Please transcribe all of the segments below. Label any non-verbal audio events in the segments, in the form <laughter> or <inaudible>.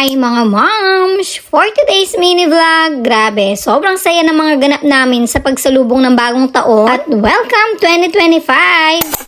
Hi mga moms! For today's mini vlog, grabe, sobrang saya ng mga ganap namin sa pagsalubong ng bagong taon at welcome 2025!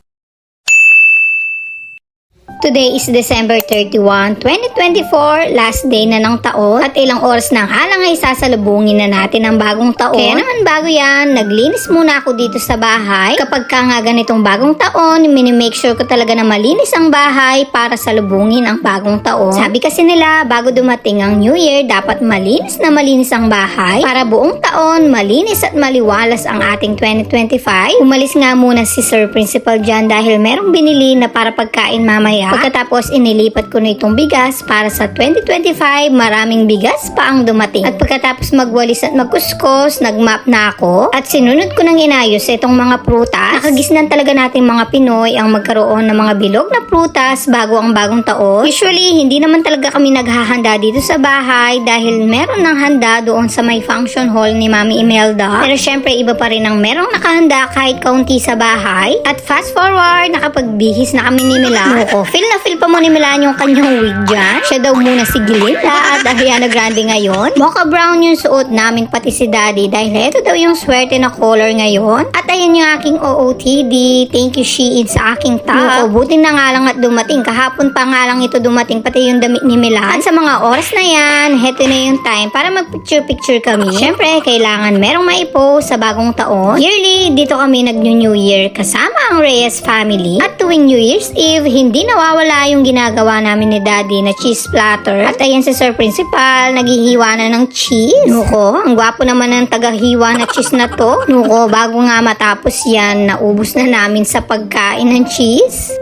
Today is December 31, 2024, last day na ng taon at ilang oras na halang ay sasalubungin na natin ang bagong taon. Kaya naman bago yan, naglinis muna ako dito sa bahay. Kapag ka nga ganitong bagong taon, minimake sure ko talaga na malinis ang bahay para salubungin ang bagong taon. Sabi kasi nila, bago dumating ang New Year, dapat malinis na malinis ang bahay para buong taon malinis at maliwalas ang ating 2025. Umalis nga muna si Sir Principal dyan dahil merong binili na para pagkain mamaya. Pagkatapos inilipat ko na itong bigas para sa 2025, maraming bigas pa ang dumating. At pagkatapos magwalis at magkuskos, nagmap na ako at sinunod ko nang inayos itong mga prutas. Nakagisnan talaga natin mga Pinoy ang magkaroon ng mga bilog na prutas bago ang bagong taon. Usually, hindi naman talaga kami naghahanda dito sa bahay dahil meron ng handa doon sa may function hall ni Mami Imelda. Pero syempre, iba pa rin ang merong nakahanda kahit kaunti sa bahay. At fast forward, nakapagbihis na kami ni Milan. <laughs> Oo, feel na feel pa mo ni Milan yung kanyang wig dyan. Siya daw muna si Glinda at Ariana Grande ngayon. Mocha brown yung suot namin pati si Daddy dahil ito daw yung swerte na color ngayon. At ayan yung aking OOTD. Thank you Shein sa aking top. Nuko, buti na nga lang at dumating. Kahapon pa nga lang ito dumating pati yung damit ni Milan. At sa mga oras na yan, heto na yung time para mag-picture-picture kami. Siyempre, kailangan merong maipost sa bagong taon. Yearly, dito kami nag-New Year kasama ang Reyes family. At tuwing New Year's Eve, hindi nawawala yung ginagawa namin ni Daddy na cheese platter. At ayan si Sir Principal, naghihiwa na ng cheese. Nuko, ang gwapo naman ng tagahiwa na cheese na to. Nuko, bago nga matapos yan, naubos na namin sa pagkain ng cheese.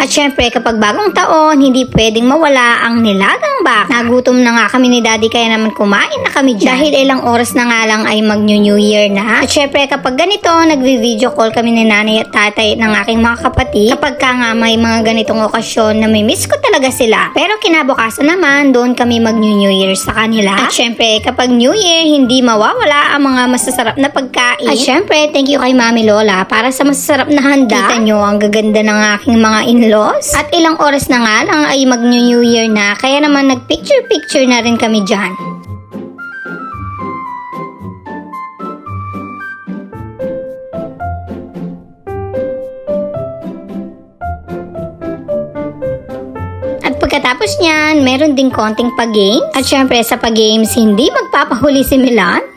At syempre, kapag bagong taon, hindi pwedeng mawala ang nilagang baka. Nagutom na nga kami ni Daddy kaya naman kumain na kami dyan. Dahil ilang oras na nga lang ay mag-New Year na. At syempre, kapag ganito, nagvi-video call kami ni nanay at tatay ng aking mga kapatid. Kapag ka nga may mga ganitong okasyon na may miss ko talaga sila. Pero kinabukasan naman, doon kami mag-New Year sa kanila. At syempre, kapag New Year, hindi mawawala ang mga masasarap na pagkain. At syempre, thank you kay Mami Lola para sa masasarap na handa. Kita nyo, ang gaganda ng aking mga in-laws. At ilang oras na nga lang ay mag-New Year na, kaya naman nag-picture-picture na rin kami dyan. At pagkatapos niyan, meron ding konting pag-games. At syempre sa pag-games, hindi magpapahuli si Milan.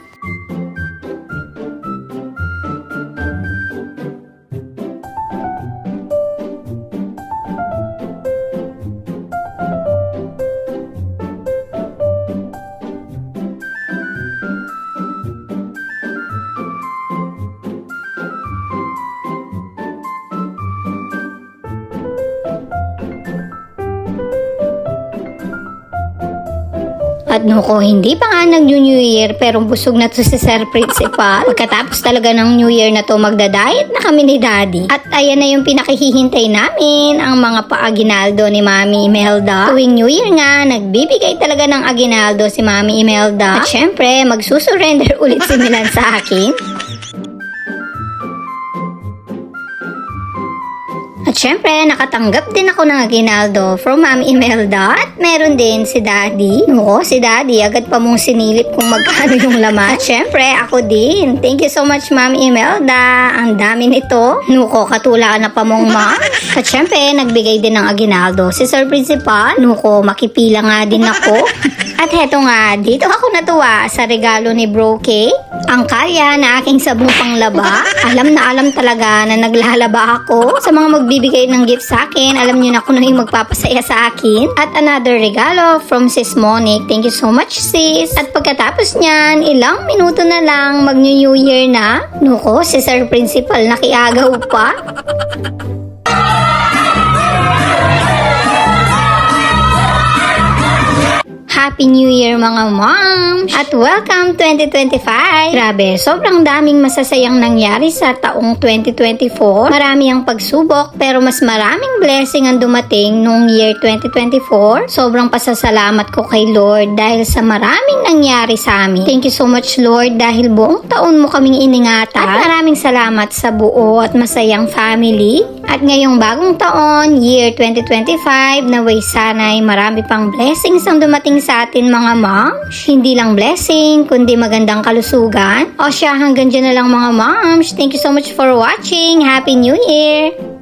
At nuko, hindi pa nga nag-New Year pero busog na to si Sir Principal. Pagkatapos talaga ng New Year na to, magda-diet na kami ni Daddy. At ayan na yung pinakihihintay namin, ang mga pa-aginaldo ni Mami Imelda. Tuwing New Year nga, nagbibigay talaga ng aginaldo si Mami Imelda. At syempre, magsusurrender <laughs> ulit si Milan sa akin. Syempre, nakatanggap din ako ng aginaldo from Ma'am Imelda at meron din si Daddy. Oo, si Daddy, agad pa mong sinilip kung magkano yung laman. At <laughs> syempre, ako din. Thank you so much Ma'am Imelda. Ang dami nito. Nuko, katula na pa mong ma. <laughs> At syempre, nagbigay din ng aginaldo si Sir Principal. Nuko, makipila nga din ako. <laughs> At heto nga, dito ako natuwa sa regalo ni Bro K. Ang kalya na aking sabong panglaba. Alam na alam talaga na naglalaba ako. Sa mga magbibigay ng gift sa akin, alam niyo na kung ano yung magpapasaya sa akin. At another regalo from Sis Monique. Thank you so much sis. At pagkatapos niyan, ilang minuto na lang mag-New Year na. Nuko, si Sir Principal nakiagaw pa. Happy New Year mga moms! At welcome 2025! Grabe, sobrang daming masasayang nangyari sa taong 2024. Marami ang pagsubok pero mas maraming blessing ang dumating noong year 2024. Sobrang pasasalamat ko kay Lord dahil sa maraming nangyari sa amin. Thank you so much Lord dahil buong taon mo kaming iningatan. At maraming salamat sa buo at masayang family At ngayong bagong taon, year 2025, naway sana'y marami pang blessings ang dumating sa atin mga moms. Hindi lang blessing, kundi magandang kalusugan. O siya, hanggang dyan na lang mga moms. Thank you so much for watching. Happy New Year!